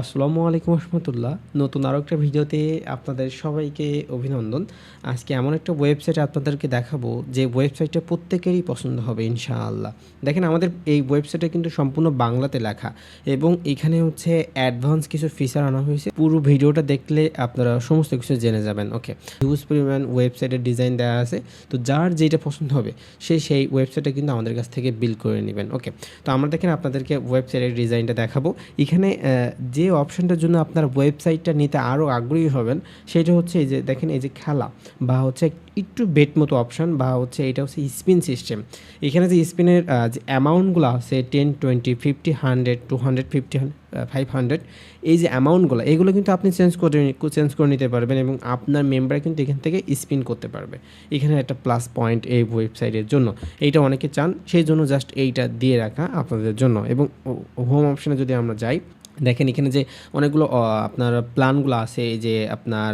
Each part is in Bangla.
আসসালামু আলাইকুম রহমতুল্লাহ। নতুন আরও একটা ভিডিওতে আপনাদের সবাইকে অভিনন্দন। আজকে এমন একটা ওয়েবসাইট আপনাদেরকে দেখাবো যে ওয়েবসাইটটা প্রত্যেকেরই পছন্দ হবে ইনশাআল্লাহ। দেখেন আমাদের এই ওয়েবসাইটে কিন্তু সম্পূর্ণ বাংলাতে লেখা এবং এখানে হচ্ছে অ্যাডভান্স কিছু ফিচার আনা হয়েছে। পুরো ভিডিওটা দেখলে আপনারা সমস্ত কিছু জেনে যাবেন। ওকে হিউজ পরিমাণ ওয়েবসাইটের ডিজাইন দেওয়া আছে। তো যার যেটা পছন্দ হবে সে সেই ওয়েবসাইটটা কিন্তু আমাদের কাছ থেকে বিল করে নেবেন। ওকে তো আমরা দেখেন আপনাদেরকে ওয়েবসাইটের ডিজাইনটা দেখাবো। এখানে আহ, যে অপশনটার জন্য আপনার ওয়েবসাইটটা নিতে আরও আগ্রহী হবেন, সেটা হচ্ছে এই যে দেখেন এই যে খেলা বা হচ্ছে একটু বেট মতো অপশন বা হচ্ছে এটা হচ্ছে স্পিন সিস্টেম। এখানে যে স্পিনের যে অ্যামাউন্টগুলো আছে ten, twenty, fifty, hundred, two hundred, fifty five hundred, এই যে অ্যামাউন্টগুলো, এগুলো কিন্তু আপনি চেঞ্জ করে চেঞ্জ করে নিতে পারবেন এবং আপনার মেম্বার কিন্তু এখান থেকে স্পিন করতে পারবে। এখানে একটা প্লাস পয়েন্ট এই ওয়েবসাইটের জন্য। এইটা অনেকে চান, সেই জন্য জাস্ট এইটা দিয়ে রাখা আপনাদের জন্য এবং হোম অপশানে যদি আমরা যাই দেখেন, এখানে যে অনেকগুলো আপনার প্ল্যানগুলো আছে যে আপনার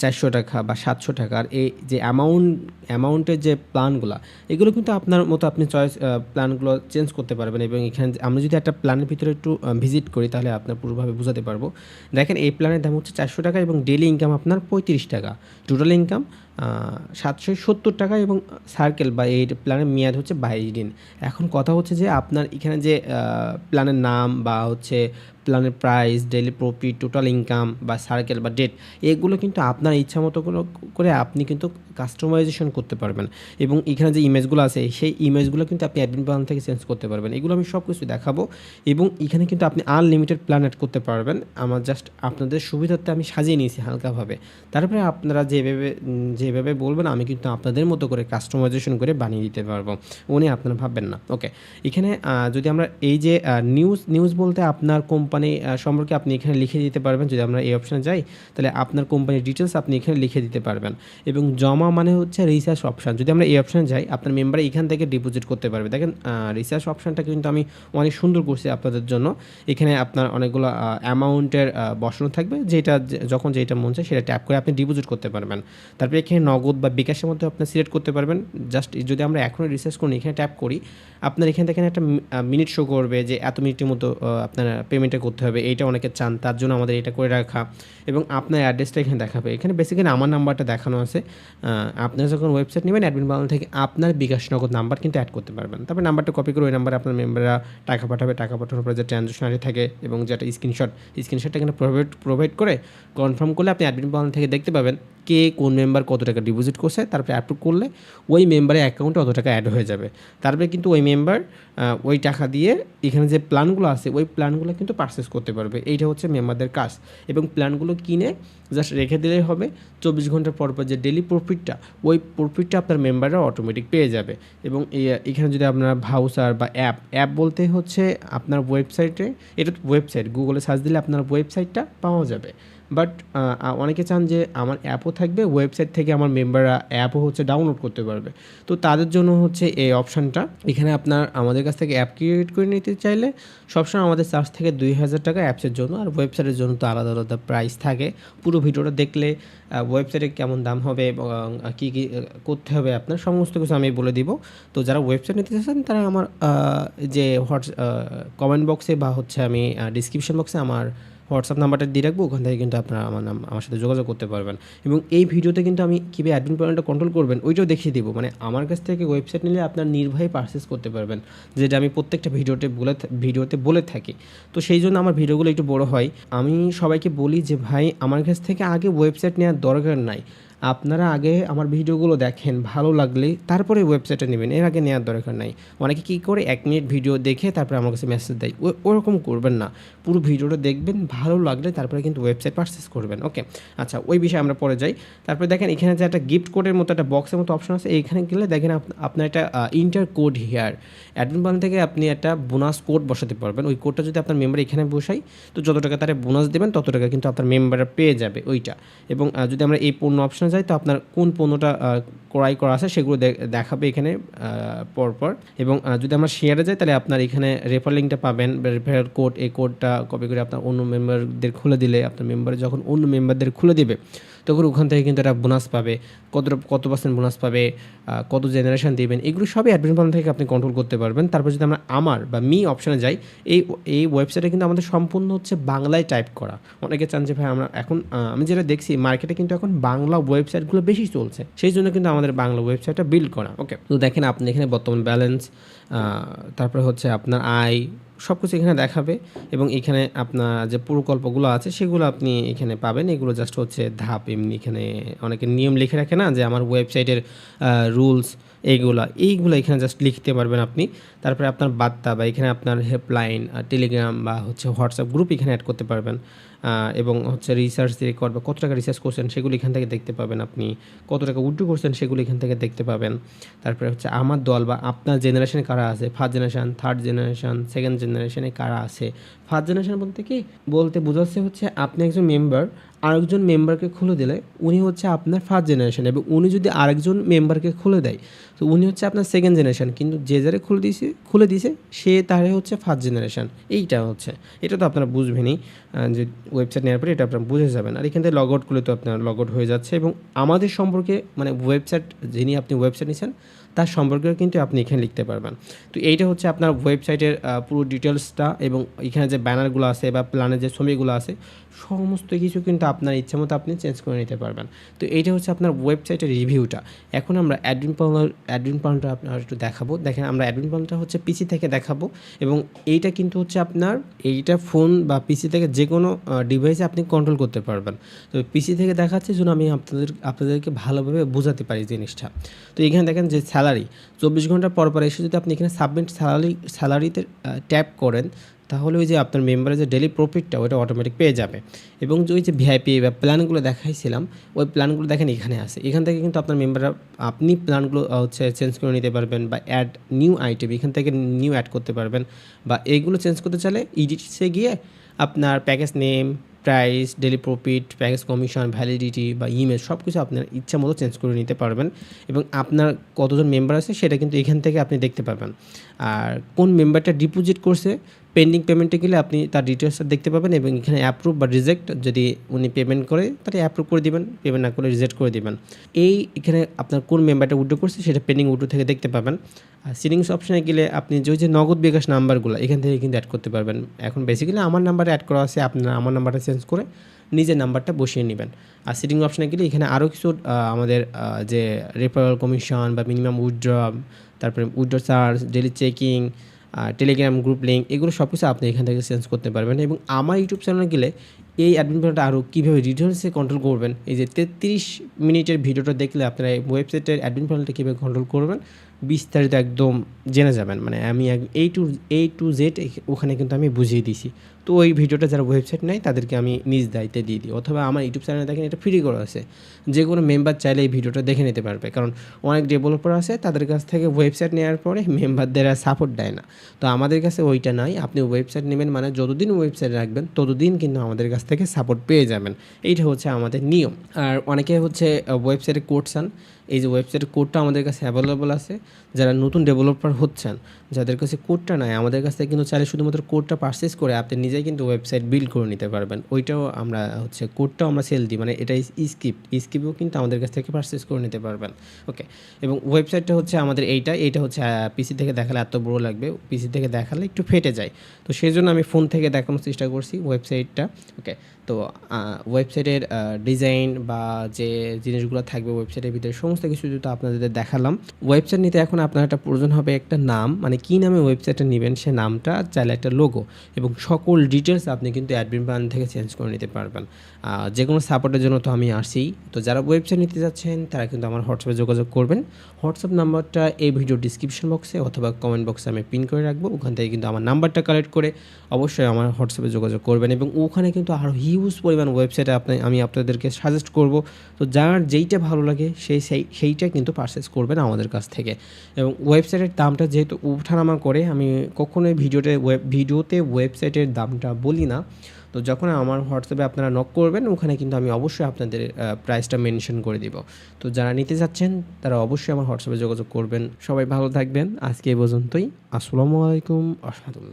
চারশো টাকা বা সাতশো টাকার, এই যে অ্যামাউন্ট, অ্যামাউন্টের যে প্ল্যানগুলো, এগুলো কিন্তু আপনার মতো আপনি চয়েস প্ল্যানগুলো চেঞ্জ করতে পারবেন এবং এখানে আমরা যদি একটা প্ল্যানের ভিতরে একটু ভিজিট করি, তাহলে আপনার পুরোভাবে বোঝাতে পারব। দেখেন, এই প্ল্যানের দাম হচ্ছে চারশো টাকা এবং ডেলি ইনকাম আপনার পঁয়ত্রিশ টাকা। টোটাল ইনকাম সাতশো সত্তর টাকা এবং সার্কেল বা এই প্ল্যানের মেয়াদ হচ্ছে বাইশ দিন। এখন কথা হচ্ছে যে আপনার এখানে যে প্ল্যানের নাম বা হচ্ছে প্ল্যানের price daily profit total income বা সার্কেল বা ডেট এগুলো কিন্তু আপনার ইচ্ছা মতো করে আপনি কিন্তু কাস্টমাইজেশন করতে পারবেন। এবং এখানে যে ইমেজগুলো আছে, সেই ইমেজগুলো কিন্তু আপনি অ্যাডমিন প্ল্যান থেকে চেঞ্জ করতে পারবেন। এগুলো আমি সব কিছু দেখাবো এবং এখানে কিন্তু আপনি আনলিমিটেড প্ল্যান অ্যাড করতে পারবেন। আমার জাস্ট আপনাদের সুবিধার্থে আমি সাজিয়ে নিয়েছি হালকাভাবে। তারপরে আপনারা যেভাবে যেভাবে বলবেন, আমি কিন্তু আপনাদের মতো করে কাস্টমাইজেশন করে বানিয়ে দিতে পারব। উনি আপনারা ভাববেন না। ওকে এখানে যদি আমরা এই যে নিউজ নিউজ বলতে আপনার কোম্পানি সম্পর্কে আপনি এখানে লিখে দিতে পারবেন। যদি আমরা এই অপশানে যাই, তাহলে আপনার কোম্পানির ডিটেলস আপনি এখানে লিখে দিতে পারবেন। এবং জমা মানে হচ্ছে রিসার্চ অপশান যদি আমরা এই অপশানে যাই, আপনার মেম্বার এখান থেকে ডিপোজিট করতে পারবে। দেখেন রিসার্চ অপশানটা কিন্তু আমি অনেক সুন্দর করছি আপনাদের জন্য। এখানে আপনার অনেকগুলো অ্যামাউন্টের বসানো থাকবে। যেটা যখন যেটা মন চায় সেটা ট্যাপ করে আপনি ডিপোজিট করতে পারবেন। তারপরে এখানে নগদ বা বিকাশের মধ্যে আপনি সিলেক্ট করতে পারবেন। জাস্ট যদি আমরা এখনও রিসার্চ করি, এখানে ট্যাপ করি, আপনার এখান থেকে একটা মিনিট শো করবে যে এত মিনিটের মতো আপনার পেমেন্টটা করতে হবে। এইটা অনেকে চান, তার জন্য আমাদের এটা করে রাখা। এবং আপনার অ্যাড্রেসটা এখানে দেখাবে। এখানে বেসিক্যালি আমার নাম্বারটা দেখানো আছে। আপনারা যখন ওয়েবসাইট নেবেন অ্যাডমিন বাউন থেকে আপনার বিকাশ নগদ নাম্বার কিন্তু অ্যাড করতে পারবেন। তারপর নাম্বারটা কপি করে ওই নাম্বারে আপনার মেম্বাররা টাকা পাঠাবে, টাকা পাঠানোর পরে যে ট্রানজাকশন আইডি থাকে এবং যেটা স্ক্রিনশট স্ক্রিনশটটা এখানে প্রোভাইড প্রোভাইড করে কনফার্ম করলে আপনি অ্যাডমিন বাংলা থেকে দেখতে পাবেন। কে কোন মেম্বার কত টাকা ডিপোজিট করছে, তারপরে অ্যাপ্রুভ করলে ওই মেম্বারের অ্যাকাউন্টে অত টাকা অ্যাড হয়ে যাবে। তারপরে কিন্তু ওই মেম্বার ওই টাকা দিয়ে এখানে যে প্ল্যানগুলো আছে, ওই প্ল্যানগুলো কিন্তু পারচেস করতে পারবে। এইটা হচ্ছে মেম্বারদের কাজ। এবং প্ল্যানগুলো কিনে জাস্ট রেখে দিলেই হবে। চব্বিশ ঘণ্টা পর পর যে ডেলি প্রফিটটা ওই প্রফিটটা আপনার মেম্বাররা অটোমেটিক পেয়ে যাবে। এবং এখানে যদি আপনার ভাউচার বা অ্যাপ অ্যাপ বলতে হচ্ছে আপনার ওয়েবসাইটে এটা ওয়েবসাইট গুগলে সার্চ দিলে আপনার ওয়েবসাইটটা পাওয়া যাবে। বাট অনেকে চান যে আমার অ্যাপও থাকবে ওয়েবসাইট থেকে আমার মেম্বাররা অ্যাপও হচ্ছে ডাউনলোড করতে পারবে। তো তাদের জন্য হচ্ছে এই অপশানটা এখানে আপনার আমাদের কাছ থেকে অ্যাপ ক্রিয়েট করে নিতে চাইলে সবসময় আমাদের চার্জ থেকে দুই হাজার টাকা অ্যাপসের জন্য। আর ওয়েবসাইটের জন্য তো আলাদা আলাদা প্রাইস থাকে। পুরো ভিডিওটা দেখলে ওয়েবসাইটে কেমন দাম হবে কী কী করতে হবে আপনার সমস্ত কিছু আমি বলে দিব। তো যারা ওয়েবসাইট নিতে চাচ্ছেন, তারা আমার যে হোয়াটস কমেন্ট বক্সে বা হচ্ছে আমি ডিসক্রিপশন বক্সে আমার হোয়াটসঅ্যাপ নাম্বারটা দিয়ে রাখব, ওখান থেকে কিন্তু আপনারা আমার নাম, আমার সাথে যোগাযোগ করতে পারবেন। এবং এই ভিডিওতে কিন্তু আমি কীভাবে অ্যাডমিন পয়েন্টটা কন্ট্রোল করবেন, ওইটাও দেখিয়ে দেবো। মানে আমার কাছ থেকে ওয়েবসাইট নিলে আপনার নির্ভয়ে পারচেস করতে পারবেন, যেটা আমি প্রত্যেকটা ভিডিওতে বলে ভিডিওতে বলে থাকি। তো সেই জন্য আমার ভিডিওগুলো একটু বড় হয়। আমি সবাইকে বলি যে, ভাই, আমার কাছ থেকে আগে ওয়েবসাইট নেওয়ার দরকার নাই। আপনারা আগে আমার ভিডিওগুলো দেখেন, ভালো লাগলে তারপরে ওয়েবসাইটে নেবেন। এর আগে নেওয়ার দরকার নাই। অনেকে কী করে, এক মিনিট ভিডিও দেখে তারপরে আমার কাছে মেসেজ দেয়। ওরকম করবেন না। পুরো ভিডিওটা দেখবেন, ভালো লাগলে তারপরে কিন্তু ওয়েবসাইট পারচেস করবেন। ওকে আচ্ছা ওই বিষয়ে আমরা পরে যাই। তারপরে দেখেন, এখানে যে একটা গিফট কোডের মতো একটা বক্সের মতো অপশন আছে। এইখানে গেলে দেখেন আপ- আপনার একটা ইন্টার কোড হেয়ার অ্যাডমিন বান থেকে আপনি একটা বোনাস কোড বসাতে পারবেন। ওই কোডটা যদি আপনার মেম্বার এখানে বসাই, তো যত টাকা তারা বোনাস দেবেন, তত টাকা কিন্তু আপনার মেম্বাররা পেয়ে যাবে ওইটা। এবং যদি আমরা এই পণ্য অপশনে যাই তো আপনার কোন পণ্যটা ক্রয় করা আছে সেগুলো দেখাবে এখানে পরপর। এবং যদি আমরা শেয়ারে যাই, তাহলে আপনার এখানে রেফার লিঙ্কটা পাবেন। রেফার কোড এই কোডটা কপি করে আপনার অন্য মেম্বারদের খুলে দিলে, আপনার মেম্বার যখন অন্য মেম্বারদের খুলে দিবে তখন ওখান থেকে কিন্তু একটা বোনাস পাবে। কত কত পার্সেন্ট বোনাস পাবে কত জেনারেশন দিবেন, এগুলো সবই অ্যাডমিন প্ল্যান থেকে আপনি কন্ট্রোল করতে পারবেন। তারপর যদি আমরা আমার বা মি অপশানে যাই, এই এই ওয়েবসাইটে কিন্তু আমাদের সম্পূর্ণ হচ্ছে বাংলায় টাইপ করা। অনেকে চান যে, ভাই, আমরা এখন আমি যেটা দেখছি মার্কেটে কিন্তু এখন বাংলা ওয়েবসাইটগুলো বেশি চলছে। সেই জন্য কিন্তু আমাদের বাংলা ওয়েবসাইটটা বিল্ড করা। ওকে তো দেখেন আপনি এখানে বর্তমান ব্যালেন্স তারপরে হচ্ছে আপনার আয় সব কিছু এখানে দেখাবে এবং এখানে আপনার যে প্রকল্পগুলো আছে সেগুলো আপনি এখানে পাবেন। এগুলো জাস্ট হচ্ছে ধাপ। এমনি এখানে অনেকে নিয়ম লিখে রাখে না যে আমার ওয়েবসাইটের রুলস এইগুলা, এইগুলো এখানে জাস্ট লিখতে পারবেন আপনি। তারপরে আপনার বার্তা বা এখানে আপনার হেল্পলাইন টেলিগ্রাম বা হচ্ছে হোয়াটসঅ্যাপ গ্রুপ এখানে অ্যাড করতে পারবেন। এবং হচ্ছে রিসার্চ রেকর্ড বা কত টাকা রিসার্চ করছেন সেগুলো এখান থেকে দেখতে পাবেন আপনি। কত টাকা উড্ডু করছেন সেগুলো এখান থেকে দেখতে পাবেন। তারপরে হচ্ছে আমার দল বা আপনার জেনারেশনে কারা আছে? First generation third generation second জেনারেশনে কারা আছে? ফার্স্ট জেনারেশন বলতে কি? বলতে বোঝাচ্ছে হচ্ছে আপনি একজন মেম্বার আরেকজন মেম্বারকে খুলে দিলে উনি হচ্ছে আপনার ফার্স্ট জেনারেশন এবং উনি যদি আরেকজন মেম্বারকে খুলে দেয়, তো উনি হচ্ছে আপনার সেকেন্ড জেনারেশন কিন্তু যে যারে খুলে দিয়েছে খুলে দিয়েছে সে তারে হচ্ছে ফার্স্ট জেনারেশন এইটা হচ্ছে। এটা তো আপনারা বুঝবেনই যে ওয়েবসাইট নেওয়ার পরে এটা আপনারা বুঝে যাবেন। আর এখান থেকে লগ আউট করলে তো আপনার লগ আউট হয়ে যাচ্ছে এবং আমাদের সম্পর্কে মানে ওয়েবসাইট যিনি আপনি ওয়েবসাইট নিয়েছেন তার সম্পর্কেও কিন্তু আপনি এখানে লিখতে পারবেন। তো এইটা হচ্ছে আপনার ওয়েবসাইটের পুরো ডিটেলসটা এবং এখানে যে ব্যানারগুলো আছে বা প্ল্যানের যে ছবিগুলো আছে, সমস্ত কিছু কিন্তু আপনার ইচ্ছা মতো আপনি চেঞ্জ করে নিতে পারবেন। তো এইটা হচ্ছে আপনার ওয়েবসাইটের রিভিউটা এখন আমরা অ্যাডমিন পাউন্ডার অ্যাডমিন পাউন্ডটা আপনার একটু দেখাবো। দেখেন, আমরা অ্যাডমিন পাউন্ডটা হচ্ছে পিসি থেকে দেখাবো এবং এইটা কিন্তু হচ্ছে আপনার এইটা ফোন বা পিসি থেকে যে কোনো ডিভাইসে আপনি কন্ট্রোল করতে পারবেন। তো পিসি থেকে দেখাচ্ছে যেন আমি আপনাদের, আপনাদেরকে ভালোভাবে বোঝাতে পারি জিনিসটা। তো এখানে দেখেন যে স্যালারি চব্বিশ ঘণ্টা পর পর এসে যদি আপনি এখানে সাবমিট স্যালারি স্যালারিতে ট্যাপ করেন তাহলে ওই যে আপনার মেম্বারের যে ডেলি প্রফিটটা ওটা অটোমেটিক পেয়ে যাবে। এবং যে ওই যে ভিআইপি বা প্ল্যানগুলো দেখাইছিলাম, ওই প্ল্যানগুলো দেখেন এখানে আছে। এখান থেকে কিন্তু আপনার মেম্বাররা আপনি প্ল্যানগুলো হচ্ছে চেঞ্জ করে নিতে পারবেন বা অ্যাড নিউ আইটেম এখান থেকে নিউ অ্যাড করতে পারবেন। বা এইগুলো চেঞ্জ করতে চাইলে ইডিটিসে গিয়ে আপনার package name price daily profit package commission validity বা ইমেল সব কিছু আপনার ইচ্ছা মতো চেঞ্জ করে নিতে পারবেন। এবং আপনার কতজন মেম্বার আছে, সেটা কিন্তু এখান থেকে আপনি দেখতে পাবেন আর কোন মেম্বারটা ডিপোজিট করছে পেন্ডিং পেমেন্টে গেলে আপনি তার ডিটেলসটা দেখতে পাবেন এবং এখানে অ্যাপ্রুভ বা রিজেক্ট যদি উনি পেমেন্ট করে, তাহলে অ্যাপ্রুভ করে দিবেন পেমেন্ট না করলে রিজেক্ট করে দিবেন। এই এখানে আপনার কোন মেম্বারটা উইড্রো করছে সেটা পেন্ডিং উইড্রো থেকে দেখতে পাবেন। আর সিটিংস অপশানে গেলে আপনি যে যে নগদ বিকাশ নাম্বারগুলো, এখান থেকে কিন্তু অ্যাড করতে পারবেন। এখন বেসিক্যালি আমার নাম্বারে অ্যাড করা আছে আপনারা আমার নাম্বারটা চেঞ্জ করে নিজের নাম্বারটা বসিয়ে নেবেন। আর সিটিং অপশানে গেলে এখানে আরও কিছু আমাদের যে রেফারেল কমিশন বা মিনিমাম উইথড্র তারপরে withdraw charge daily checking Telegram group link এগুলো সব কিছু আপনি এখান থেকে চেঞ্জ করতে পারবেন। এবং আমার ইউটিউব চ্যানেলে গেলে এই অ্যাডমিন প্ল্যানটা আরও কীভাবে ডিটেলসে কন্ট্রোল করবেন, এই যে তেত্রিশ মিনিটের ভিডিওটা দেখলে আপনারা এই ওয়েবসাইটের অ্যাডমিন প্ল্যানটা কীভাবে কন্ট্রোল করবেন বিস্তারিত একদম জেনে যাবেন। মানে আমি এই টু এই টু জেড ওখানে কিন্তু আমি বুঝিয়ে দিছি তো ওই ভিডিওটা যারা ওয়েবসাইট নেয়, তাদেরকে আমি নিজ দায়িত্বে দিয়ে দিই। অথবা আমার ইউটিউব চ্যানেলে দেখেন, এটা ফ্রি করা আছে। যে কোনো মেম্বার চাইলে এই ভিডিওটা দেখে নিতে পারবে। কারণ অনেক ডেভেলপার আছে, তাদের কাছ থেকে ওয়েবসাইট নেওয়ার পরে মেম্বারদের আর সাপোর্ট দেয় না। তো আমাদের কাছে ওইটা নাই। আপনি ওয়েবসাইট নেবেন মানে যতদিন ওয়েবসাইট রাখবেন, ততদিন কিন্তু আমাদের কাছ থেকে সাপোর্ট পেয়ে যাবেন। এইটা হচ্ছে আমাদের নিয়ম। আর অনেকে হচ্ছে ওয়েবসাইটে কোড চান এই যে ওয়েবসাইটের কোডটা আমাদের কাছে অ্যাভেলেবল আছে, যারা নতুন ডেভেলপার হচ্ছেন, যাদের কাছে কোডটা নাই, আমাদের কাছ কিন্তু চাইলে শুধুমাত্র কোডটা পারচেস করে আপনি নিজেই কিন্তু ওয়েবসাইট বিল্ড করে নিতে পারবেন। ওইটাও আমরা হচ্ছে কোডটাও আমরা সেল দিই মানে এটা স্কিপ্ট স্কিপও কিন্তু আমাদের কাছ থেকে পারচেস করে নিতে পারবেন। ওকে এবং ওয়েবসাইটটা হচ্ছে আমাদের এইটা এইটা হচ্ছে পিসি থেকে দেখালে এত বড় লাগবে পিসি থেকে দেখালে একটু ফেটে যায়। তো সেই জন্য আমি ফোন থেকে দেখানোর চেষ্টা করছি ওয়েবসাইটটা ওকে তো ওয়েবসাইটের ডিজাইন বা যে জিনিসগুলো থাকবে ওয়েবসাইটের ভিতরে সমস্ত কিছু যেহেতু আপনাদের দেখালাম। ওয়েবসাইট নিতে এখন আপনার একটা প্রয়োজন হবে একটা নাম মানে কী নামে ওয়েবসাইটটা নেবেন সে নামটা, চাইলে একটা লোগো এবং সকল ডিটেলস আপনি কিন্তু অ্যাডমিন প্ল্যান থেকে চেঞ্জ করে নিতে পারবেন। যে কোনো সাপোর্টের জন্য তো আমি আসি তো যারা ওয়েবসাইট নিতে যাচ্ছেন, তারা কিন্তু আমার হোয়াটসঅ্যাপে যোগাযোগ করবেন। হোয়াটসঅ্যাপ নাম্বারটা এই ভিডিও ডিসক্রিপশন বক্সে অথবা কমেন্ট বক্সে আমি পিন করে রাখব। ওখান থেকে কিন্তু আমার নাম্বারটা কালেক্ট করে অবশ্যই আমার হোয়াটসঅ্যাপে যোগাযোগ করবেন এবং ওখানে কিন্তু আরও হিউজ পরিমাণ ওয়েবসাইটে আপনি, আমি আপনাদেরকে সাজেস্ট করব। তো যার যেইটা ভালো লাগে সেই সেই, সেইটা কিন্তু পারচেস করবেন আমাদের কাছ থেকে। এবং ওয়েবসাইটের দামটা যেহেতু উঠানামা করে, আমি কখনোই ভিডিওতে ওয়েব ভিডিওতে ওয়েবসাইটের দামটা বলি না। তো যখন আমার হোয়াটসঅ্যাপে আপনারা নক করবেন, ওখানে কিন্তু আমি অবশ্যই আপনাদের প্রাইসটা মেনশন করে দিব। তো যারা নিতে যাচ্ছেন, তারা অবশ্যই আমার হোয়াটসঅ্যাপে যোগাযোগ করবেন। সবাই ভালো থাকবেন। আজকে এই পর্যন্তই। আসসালামু আলাইকুম রহমতুল্লাহ